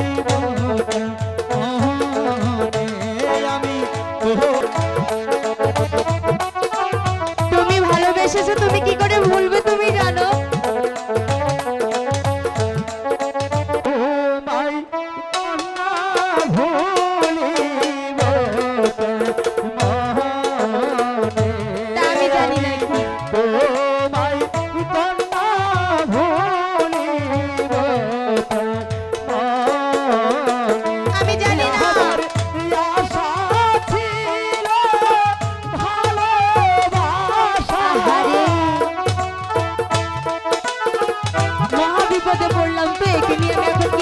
Thank you.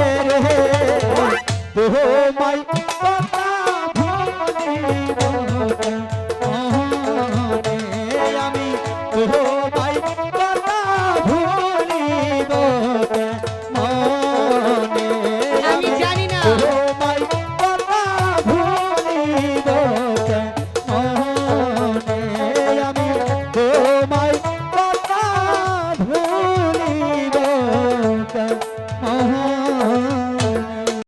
Oh, রে তোমায়